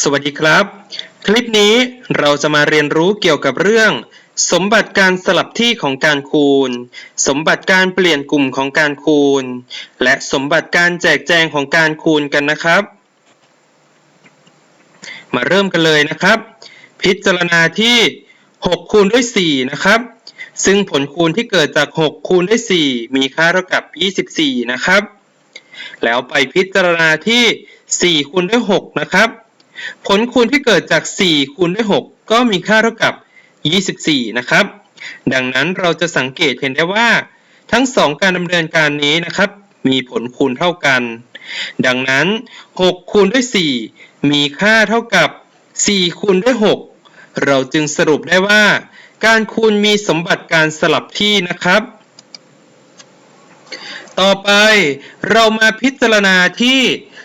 สวัสดีครับ คลิปนี้เราจะมาเรียนรู้เกี่ยวกับเรื่อง สมบัติการสลับที่ของการคูณ สมบัติการเปลี่ยนกลุ่มของการคูณ และสมบัติการแจกแจงของการคูณกันนะครับ มาเริ่มกันเลยนะครับ พิจารณาที่6คูณด้วย 4 นะครับ ซึ่งผลคูณที่เกิดจาก 6 คูณด้วย 4 มีค่าเท่ากับ 24 นะครับ แล้วไปพิจารณาที่ 4 คูณด้วย 6 นะครับ ผลคูณที่เกิดจาก 4 คูณด้วย 6 ก็มีค่าเท่ากับ 24 นะครับ ดังนั้นเราจะสังเกตเห็นได้ว่า ทั้งสองการดำเนินการนี้นะครับ มีผลคูณเท่ากัน ดังนั้น 6 คูณด้วย 4 มีค่าเท่ากับ 4 คูณด้วย 6 เราจึงสรุปได้ว่า การคูณมีสมบัติการสลับที่นะครับต่อไปเรามาพิจารณาที่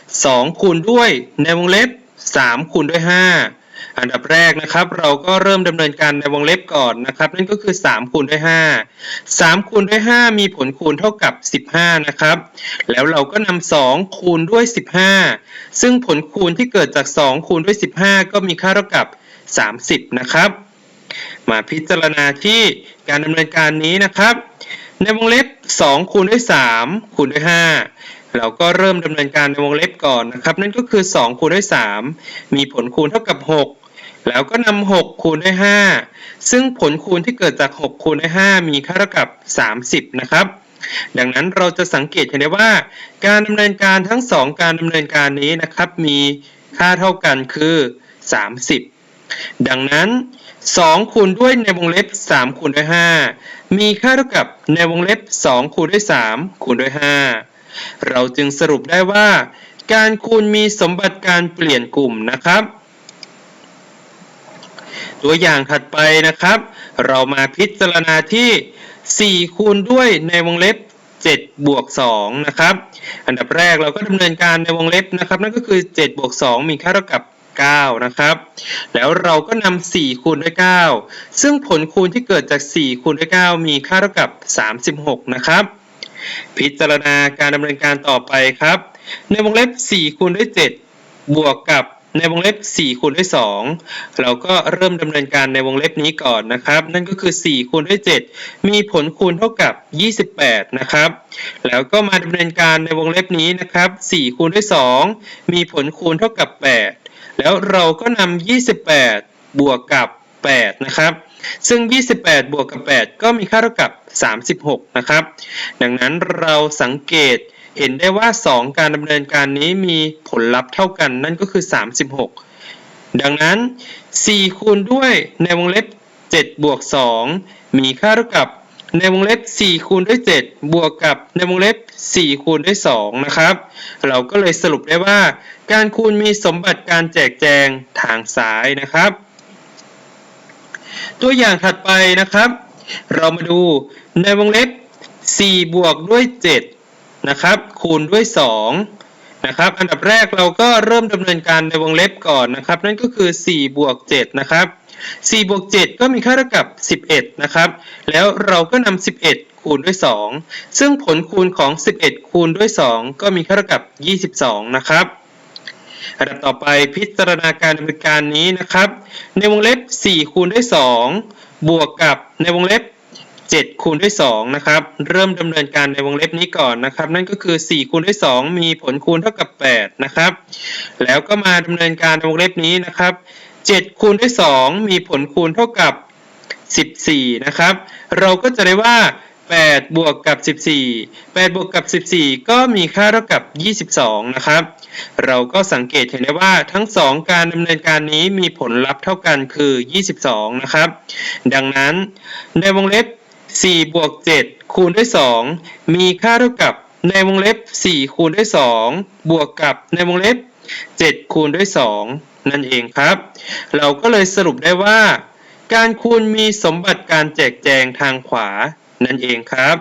2 คูณด้วยในวงเล็บ 3คูณด้วย 5 อันดับแรกนะครับ เราก็เริ่มดำเนินการในวงเล็บก่อนนะครับ นั่นก็คือ3คูณด้วย5 3คูณด้วย 5 มีผลคูณเท่ากับ 15 นะครับ แล้วเราก็นำ2คูณด้วย 15 ซึ่งผลคูณที่เกิดจาก 2 คูณด้วย 15 ก็มีค่าเท่ากับ 30 นะครับ มาพิจารณาที่การดำเนินการนี้นะครับ ในวงเล็บ 2 คูณด้วย 3 คูณด้วย 5 เราก็เริ่มดำเนินการในวงเล็บก่อนนะครับ นั่นก็คือ 2 คูณด้วย 3 มีผลคูณเท่ากับ 6 แล้วก็นำ6คูณด้วย 5 ซึ่งผลคูณที่เกิดจาก 6 คูณด้วย 5 มีค่าเท่ากับ 30 นะครับ ดังนั้นเราจะสังเกตเห็นได้ว่า การดำเนินการทั้ง 2 การดำเนินการนี้นะครับ มีค่าเท่ากันคือ 30 ดังนั้น 2 คูณด้วยในวงเล็บ 3 คูณด้วย 5 มีค่าเท่ากับในวงเล็บ 2 คูณด้วย 3 คูณด้วย 5 เราจึงสรุปได้ว่า การคูณมีสมบัติการเปลี่ยนกลุ่มนะครับ ตัวอย่างถัดไปนะครับ เรามาพิจารณาที่ 4 คูณด้วยในวงเล็บ7บวก2นะครับ อันดับแรกเราก็ดำเนินการในวงเล็บนะครับ นั่นก็คือ7บวก2มีค่าเท่ากับ 9 นะครับ แล้วเราก็นำ4คูณด้วย 9 ซึ่งผลคูณที่เกิดจาก 4คูณด้วย 9 มีค่าเท่ากับ 36 นะครับ พิจารณาการดำเนินการต่อไปครับ ในวงเล็บ4คูณด้วย 7 บวกกับในวงเล็บ4คูณด้วย 2 เราก็เริ่มดำเนินการในวงเล็บนี้ก่อนนะครับ นั่นก็คือ4คูณด้วย 7 มีผลคูณเท่ากับ 28 นะครับ แล้วก็มาดำเนินการในวงเล็บนี้นะครับ4คูณด้วย 2 มีผลคูณเท่ากับ 8 แล้วเราก็นำ28 บวกกับ 8 นะครับ ซึ่ง 28 บวกกับ 8 ก็มีค่าเท่ากับ 36 นะครับ ดังนั้นเราสังเกตเห็นได้ว่า 2 การดำเนินการนี้มีผลลัพธ์เท่ากันนั่นก็คือ 36 ดังนั้น 4 คูณด้วยในวงเล็บ 7 บวก 2 มีค่าเท่ากับในวงเล็บ 4 คูณด้วย 7 บวกกับในวงเล็บ 4 คูณด้วย 2 นะครับ เราก็เลยสรุปได้ว่า การคูณมีสมบัติการแจกแจงทางซ้ายนะครับ ตัวอย่างถัดไปนะครับ เรามาดูในวงเล็บ 4 บวกด้วย 7 นะครับ คูณด้วย 2 นะครับ อันดับแรกเราก็เริ่มดำเนินการในวงเล็บก่อนนะครับ นั่นก็คือ 4 บวก 7 นะครับ 4 บวก 7 ก็มีค่าเท่ากับ 11 นะครับ แล้วเราก็นำ11คูณด้วย 2 ซึ่งผลคูณของ 11 คูณด้วย 2 ก็มีค่าเท่ากับ 22 นะครับ อันดับต่อไปพิจารณาการดำเนินการนี้นะครับ ในวงเล็บ 4 คูณด้วย 2 บวกกับในวงเล็บ 7 คูณด้วย2นะครับ เริ่มดำเนินการในวงเล็บนี้ก่อนนะครับ นั่นก็คือ 4 คูณด้วย 2 มีผลคูณเท่ากับ 8 นะครับ แล้วก็มาดำเนินการในวงเล็บนี้นะครับ 7 คูณด้วย 2 มีผลคูณเท่ากับ 14 นะครับ เราก็จะได้ว่า 8 บวกกับ 14 8 บวกกับ 14 ก็มีค่าเท่ากับ 22 นะครับ เราก็สังเกตเห็นได้ว่าทั้ง 2 การดำเนินการนี้มีผลลัพธ์เท่ากันคือ 22 นะครับ ดังนั้นในวงเล็บ 4 บวก 7 คูณด้วย 2 มีค่าเท่ากับในวงเล็บ 4 คูณด้วย 2 บวกกับในวงเล็บ 7 คูณด้วย 2 นั่นเองครับ เราก็เลยสรุปได้ว่าการคูณมีสมบัติการแจกแจงทางขวา นั่นเองครับ